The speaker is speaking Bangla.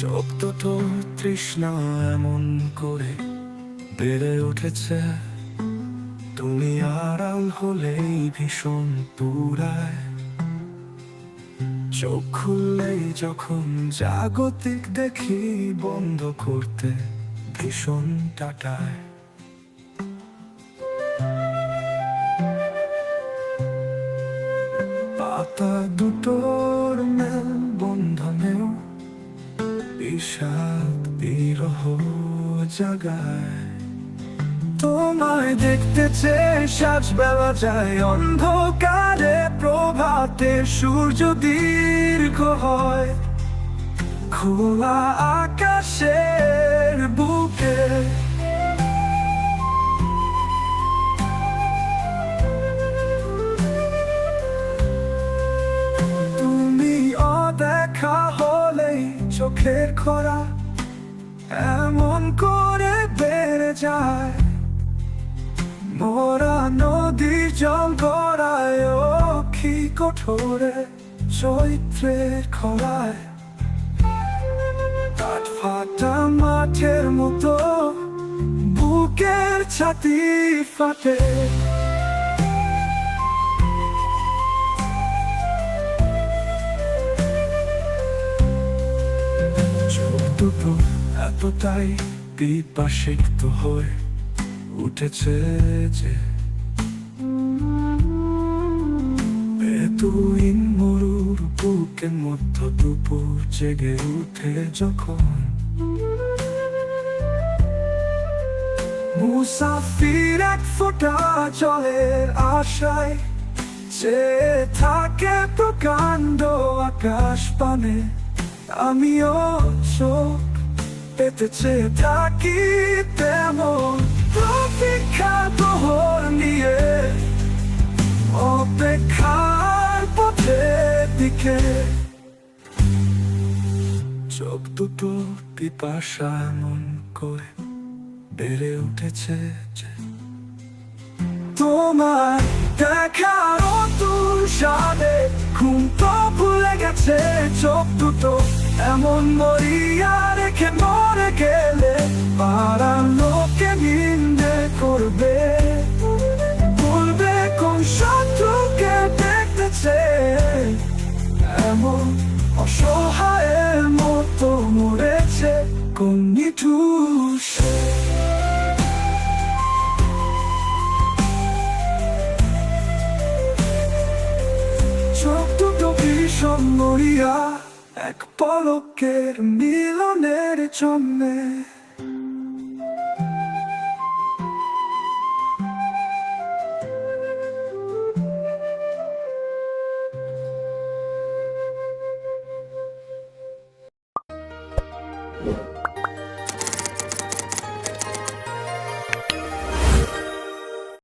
চোখ দুটো তৃষ্ণা এমন করে বেড়ে উঠেছে। তুমি আড়াল হলেই ভীষণ পুরায়। চোখ খুললেই যখন জাগতিক দেখি বন্ধ করতে ভীষণ টাটায়। পাতা দুটোর মেল বন্ধনেও বিষাদ বিরহ জাগায়। তোমায় দেখতে চেয়ে সাজ বেলা যায় অন্ধকারে প্রভাতে সূর্য দীর্ঘ হয়। খোলা আকাশের চোখের খরা এমন করে বেড়ে যায়। মোরা নদীর জল গড়ায় কি কঠোরে চৈত্রের খরায়। ফাটা মাঠের মতো বুকের ছাতি ফাটে। দুটো এতটাই হয়ে উঠেছে যে বেতুইন মরুর বুকের মধ্য দুপুর জেগে উঠে যখন মুসাফির এক ফোঁটা জলের আশায় যে থাকে প্রকাণ্ড আকাশ পানে আমিও চোখ পেতে চেয়ে থাকি তেমন প্রতীক্ষা তোহর নিয়ে, অপেক্ষার পথে দিকে। চোখ দুটো পিপাসা এমন করে বেড়ে উঠেছে যে তোমার দেখার অতুল সাদে ঘুম তো ভুলে গেছে, চোখ দুটো এমন মরিয়া রেখে মরে গেলে পাড়ার লোকে নিন্দে করবে। বলবে কোন শত্রুকে দেখতেছে? এমন অসহায়ের মতো মরেছে কোন নিঠুর সে। চোখ দুটো ভীষণ মরিয়া। এক পলকের মিলনের জন্যে